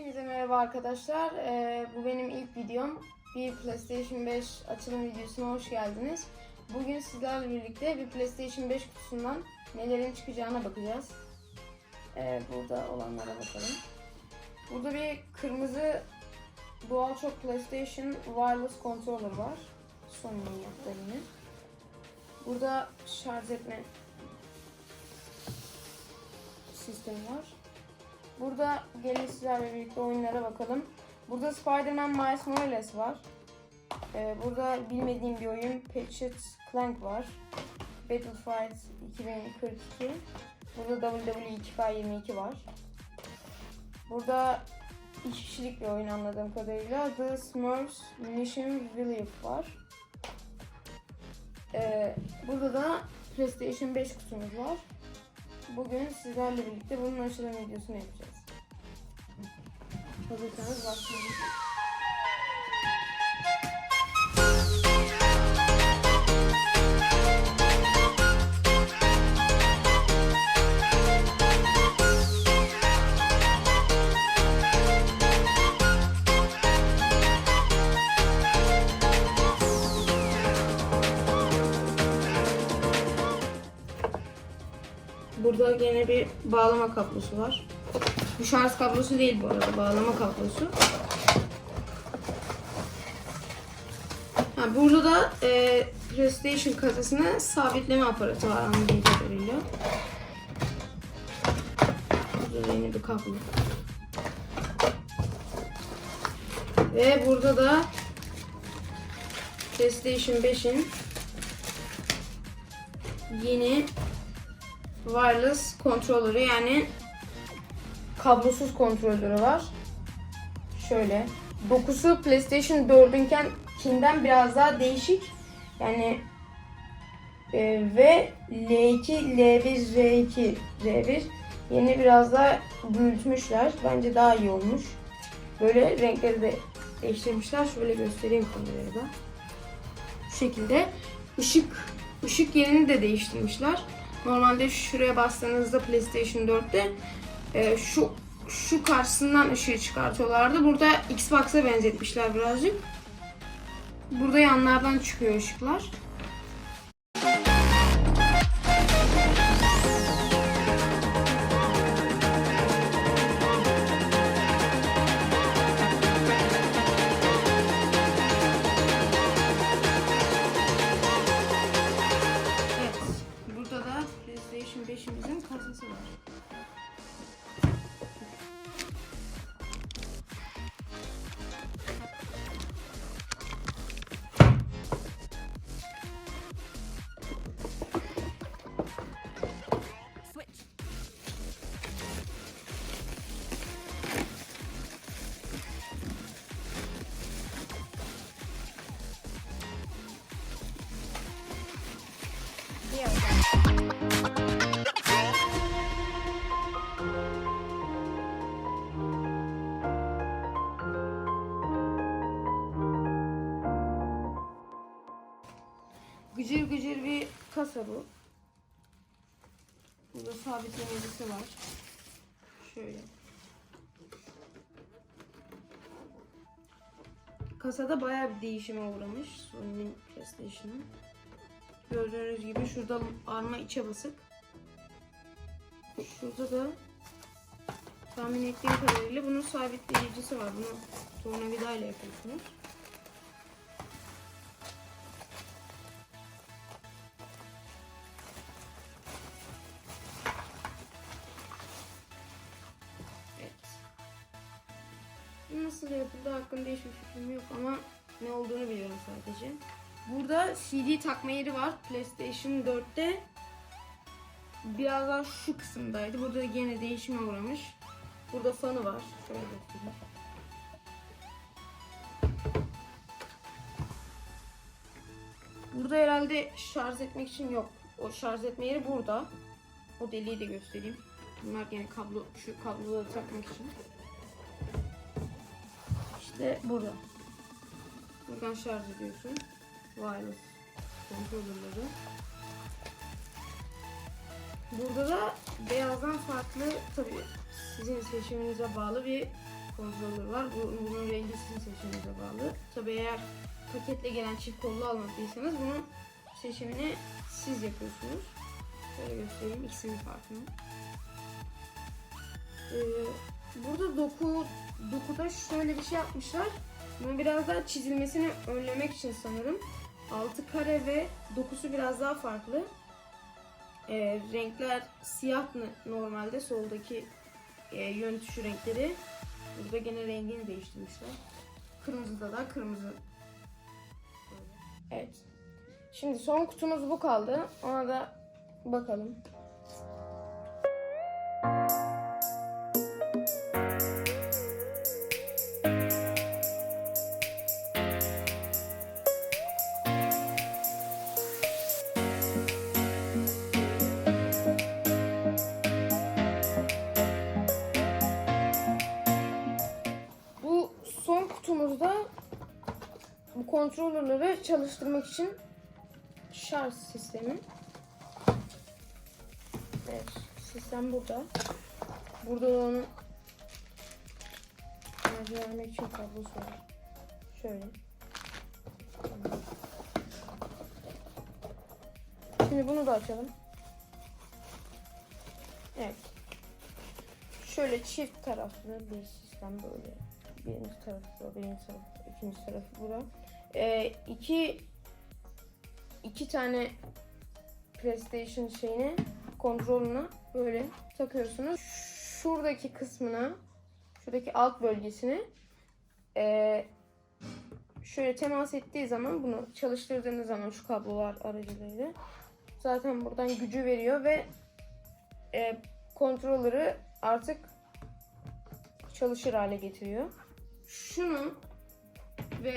Hepinize merhaba arkadaşlar. Ee, bu benim ilk videom. Bir PlayStation 5 açılım videosuna hoş geldiniz. Bugün sizlerle birlikte bir PlayStation 5 kutusundan nelerin çıkacağına bakacağız. Ee, burada olanlara bakalım. Burada bir kırmızı DualShock PlayStation Wireless Controller var. Sony'nin yaptığı yine. Burada şarj etme sistemi var. Burada gelin sizlerle birlikte oyunlara bakalım. Burada Spider-Man Miles Morales var. Ee, burada bilmediğim bir oyun Ratchet Clank var. Battlefield 2042. Burada WWE 2K22 var. Burada iki kişilik bir oyun anladığım kadarıyla. The Smurfs Mission Village var. Ee, burada da PlayStation 5 kutumuz var. Bugün sizlerle birlikte bunun açılım videosunu yapacağız. Hazırsanız başlayalım. Burada gene bir bağlama kablosu var. Bu şarj kablosu değil bu arada, bağlama kablosu. Ha, burada da e, PlayStation kasasına sabitleme aparatı var anladığım kadarıyla. Burada da yine bir kablo. Ve burada da PlayStation 5'in yeni wireless kontrolörü yani kablosuz kontrolörü var. Şöyle. Dokusu PlayStation 4'ünken kinden biraz daha değişik. Yani e, ve L2, L1, R2, R1 yeni biraz daha büyütmüşler. Bence daha iyi olmuş. Böyle renkleri de değiştirmişler. Şöyle göstereyim kameraya da. Şu şekilde. Işık, ışık yerini de değiştirmişler. Normalde şuraya bastığınızda PlayStation 4'te e, şu şu karşısından ışığı çıkartıyorlardı. Burada Xbox'a benzetmişler birazcık. Burada yanlardan çıkıyor ışıklar. Kasa bu. Burada sabitlemecisi var. Şöyle. Kasada bayağı bir değişime uğramış Sony'nin PlayStation'ı. Gördüğünüz gibi şurada arma içe basık. Şurada da tahmin ettiğim kadarıyla bunun sabitleyicisi var. Bunu tornavida ile yapıyorsunuz. Nasıl yapıldığı hakkında hiçbir fikrim yok ama ne olduğunu biliyorum sadece. Burada CD takma yeri var. PlayStation 4'te biraz daha şu kısımdaydı. Burada gene değişime uğramış. Burada fanı var. Şöyle göstereyim. Burada herhalde şarj etmek için yok. O şarj etme yeri burada. O deliği de göstereyim. Bunlar gene kablo, şu kabloları takmak için. İşte burada. Buradan şarj ediyorsun. Wireless kontrolörleri. Burada da beyazdan farklı tabii sizin seçiminize bağlı bir kontrolü var. Bu, bunun rengi sizin seçiminize bağlı. Tabi eğer paketle gelen çift kollu almadıysanız bunun seçimini siz yapıyorsunuz. Şöyle göstereyim ikisinin farkını. Ee, burada doku dokuda şöyle bir şey yapmışlar. Bunu biraz daha çizilmesini önlemek için sanırım. Altı kare ve dokusu biraz daha farklı. Ee, renkler siyah n- normalde soldaki e, yön tuşu renkleri. Burada gene rengini değiştirmişler. Kırmızıda da kırmızı. Evet. Şimdi son kutumuz bu kaldı. Ona da bakalım. Kontrolörleri çalıştırmak için şarj sistemi. Evet, sistem burada. Burada da onun enerji vermek için kablosu var. Şöyle. Şimdi bunu da açalım. Evet. Şöyle çift taraflı bir sistem böyle. Birinci tarafı birinci tarafı, ikinci tarafı burada. Ee, iki iki tane PlayStation şeyine kontrolünü böyle takıyorsunuz. Şuradaki kısmına, şuradaki alt bölgesine ee, şöyle temas ettiği zaman bunu çalıştırdığınız zaman şu kablolar aracılığıyla zaten buradan gücü veriyor ve e, kontrolörü artık çalışır hale getiriyor. Şunu ve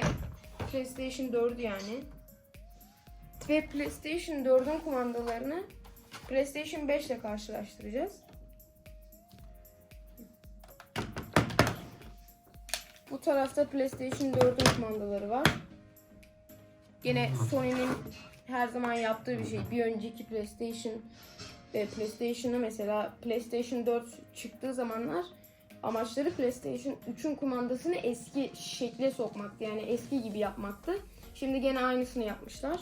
PlayStation 4'ü yani ve PlayStation 4'ün kumandalarını PlayStation 5 ile karşılaştıracağız. Bu tarafta PlayStation 4'ün kumandaları var. Yine Sony'nin her zaman yaptığı bir şey. Bir önceki PlayStation e, PlayStation'ı mesela PlayStation 4 çıktığı zamanlar amaçları PlayStation 3'ün kumandasını eski şekle sokmaktı. Yani eski gibi yapmaktı. Şimdi gene aynısını yapmışlar.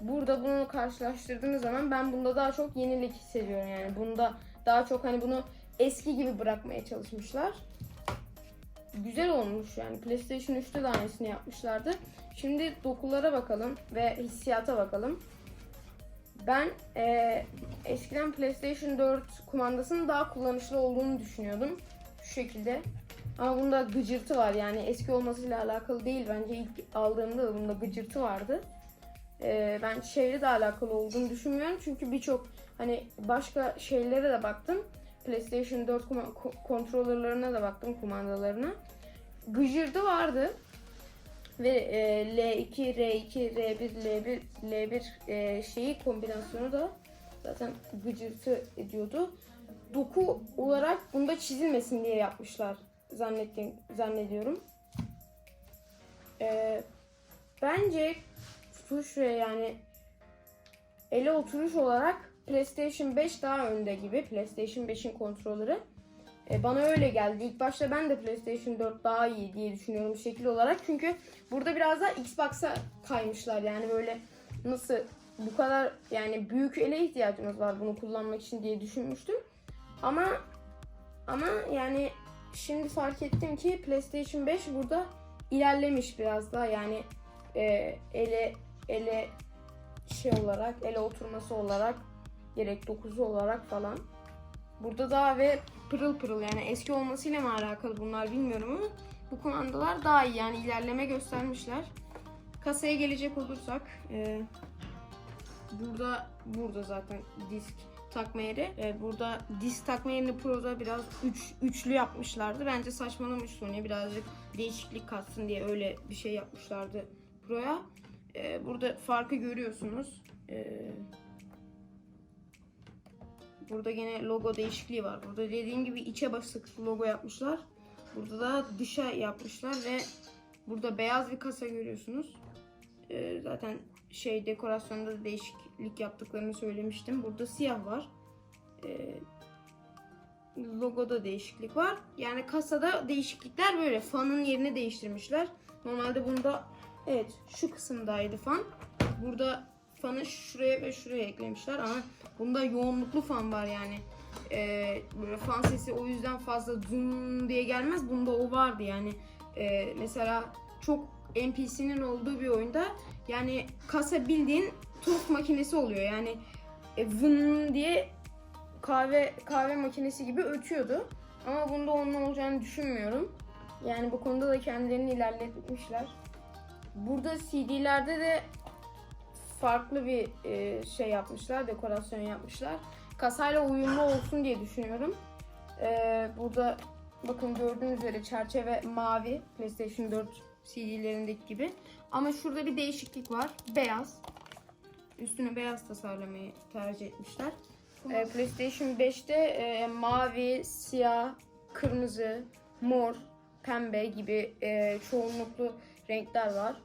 Burada bunu karşılaştırdığınız zaman ben bunda daha çok yenilik hissediyorum. Yani bunda daha çok hani bunu eski gibi bırakmaya çalışmışlar. Güzel olmuş yani. PlayStation 3'te de aynısını yapmışlardı. Şimdi dokulara bakalım ve hissiyata bakalım. Ben eee, eskiden PlayStation 4 kumandasının daha kullanışlı olduğunu düşünüyordum. Şu şekilde. Ama bunda gıcırtı var yani eski olmasıyla alakalı değil bence ilk aldığımda da bunda gıcırtı vardı. Eee, ben şeyle de alakalı olduğunu düşünmüyorum çünkü birçok hani başka şeylere de baktım. PlayStation 4 kuma- ko- kontrolörlerine de baktım kumandalarına. Gıcırtı vardı ve e, L2, R2, R1, L1, L1 e, şeyi kombinasyonu da zaten gıcırtı ediyordu. Doku olarak bunda çizilmesin diye yapmışlar zannettim zannediyorum. E, bence tutuş ve yani ele oturuş olarak PlayStation 5 daha önde gibi. PlayStation 5'in kontrolörü. E, bana öyle geldi. İlk başta ben de PlayStation 4 daha iyi diye düşünüyorum şekil olarak. Çünkü burada biraz daha Xbox'a kaymışlar. Yani böyle nasıl bu kadar yani büyük ele ihtiyacımız var bunu kullanmak için diye düşünmüştüm. Ama ama yani şimdi fark ettim ki PlayStation 5 burada ilerlemiş biraz daha yani e, ele ele şey olarak ele oturması olarak gerek dokuzu olarak falan. Burada daha ve pırıl pırıl yani eski olmasıyla mı alakalı bunlar bilmiyorum ama bu kumandalar daha iyi yani ilerleme göstermişler. Kasaya gelecek olursak e, burada burada zaten disk takma yeri. E, burada disk takma yerini Pro'da biraz üç, üçlü yapmışlardı. Bence saçmalamış Sony birazcık değişiklik katsın diye öyle bir şey yapmışlardı Pro'ya. E, burada farkı görüyorsunuz. E, Burada gene logo değişikliği var. Burada dediğim gibi içe basık logo yapmışlar. Burada da dışa yapmışlar ve burada beyaz bir kasa görüyorsunuz. Ee, zaten şey dekorasyonda da değişiklik yaptıklarını söylemiştim. Burada siyah var. Ee, logoda değişiklik var. Yani kasada değişiklikler böyle. Fanın yerini değiştirmişler. Normalde bunda evet şu kısımdaydı fan. Burada fanı şuraya ve şuraya eklemişler ama bunda yoğunluklu fan var yani. Ee, böyle fan sesi o yüzden fazla zoom diye gelmez. Bunda o vardı yani. Ee, mesela çok NPC'nin olduğu bir oyunda yani kasa bildiğin tost makinesi oluyor. Yani e, vın diye kahve kahve makinesi gibi ötüyordu. Ama bunda onun olacağını düşünmüyorum. Yani bu konuda da kendilerini ilerletmişler. Burada CD'lerde de farklı bir e, şey yapmışlar, dekorasyon yapmışlar. Kasayla uyumlu olsun diye düşünüyorum. E, burada bakın gördüğünüz üzere çerçeve mavi PlayStation 4 CD'lerindeki gibi. Ama şurada bir değişiklik var. Beyaz. Üstüne beyaz tasarlamayı tercih etmişler. E, PlayStation 5'te e, mavi, siyah, kırmızı, mor, pembe gibi e, çoğunluklu renkler var.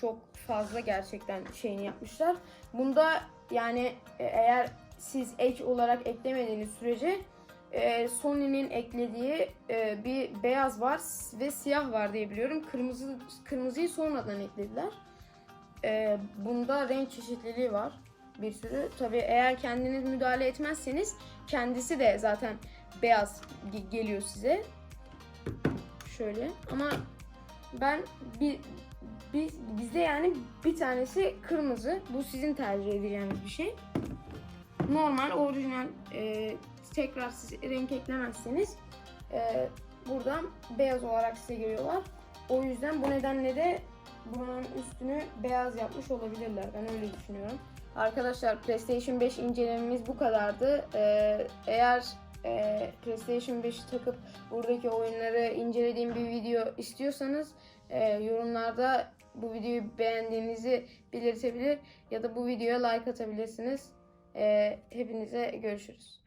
Çok fazla gerçekten şeyini yapmışlar. Bunda yani e, eğer siz ek olarak eklemediğiniz sürece e, Sony'nin eklediği e, bir beyaz var ve siyah var diye biliyorum. Kırmızı kırmızıyı sonradan eklediler. E, bunda renk çeşitliliği var bir sürü. Tabii eğer kendiniz müdahale etmezseniz kendisi de zaten beyaz ge- geliyor size. Şöyle ama ben bir biz, bizde yani bir tanesi kırmızı. Bu sizin tercih edeceğiniz bir şey. Normal, orijinal e, tekrar siz renk eklemezseniz e, buradan beyaz olarak size geliyorlar. O yüzden bu nedenle de bunun üstünü beyaz yapmış olabilirler. Ben öyle düşünüyorum. Arkadaşlar PlayStation 5 incelememiz bu kadardı. Ee, eğer e, PlayStation 5'i takıp buradaki oyunları incelediğim bir video istiyorsanız e, yorumlarda bu videoyu beğendiğinizi belirtebilir ya da bu videoya like atabilirsiniz. E, hepinize görüşürüz.